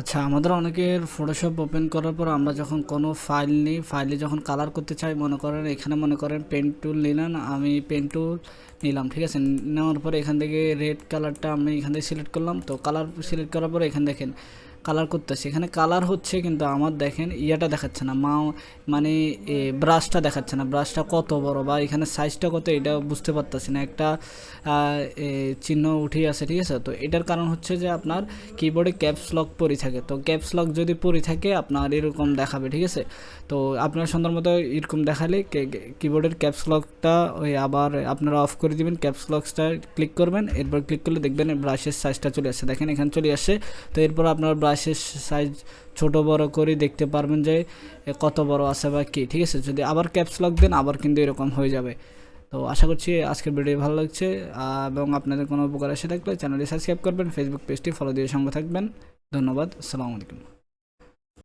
আচ্ছা আমাদের অনেকের ফটোশপ ওপেন করার পর আমরা যখন কোনো ফাইল নিই ফাইলে যখন কালার করতে চাই, মনে করেন এখানে মনে করেন পেন টুল নিলেন, আমি পেন টুল নিলাম, ঠিক আছে? নেওয়ার পরে এখান থেকে রেড কালারটা আমি এখান থেকে সিলেক্ট করলাম, তো কালার সিলেক্ট করার পর এখানে দেখেন কালার করতেছি। এখানে কালার হচ্ছে কিন্তু আমার দেখেন, ইয়াটা দেখাচ্ছে না মা মানে ব্রাশটা দেখাচ্ছে না। ব্রাশটা কত বড় বা এখানে সাইজটা কত এটা বুঝতে পারতেছি না। একটা চিহ্ন উঠে আছে, ঠিক আছে? তো এটার কারণ হচ্ছে যে আপনার কিবোর্ডে ক্যাপস লক পরি থাকে। তো ক্যাপস লক যদি পরি থাকে, আপনার এরকম দেখাবে, ঠিক আছে? তো আপনার সুন্দর মতো এরকম দেখালে কিবোর্ডের ক্যাপস লকটা ওই আবার আপনারা অফ করে দিবেন ক্যাপস লকসটা ক্লিক করবেন, এরপর ক্লিক করলে দেখবেন ব্রাশের সাইজটা চলে আসছে। দেখেন এখানে চলে আসছে। তো এরপর আপনার ব্রাশের সাইজ ছোট বড় করে দেখতে পারবেন যে কত বড় আছে বা কী, ঠিক আছে? যদি আবার ক্যাপস লক দেন আবার কিন্তু এরকম হয়ে যাবে। তো আশা করছি আজকের ভিডিও ভালো লাগছে এবং আপনাদের কোনো উপকার এসে থাকলে চ্যানেলটি সাবস্ক্রাইব করবেন ফেসবুক পেজটি ফলো দিয়ে সঙ্গে থাকবেন। ধন্যবাদ, আসসালামু আলাইকুম।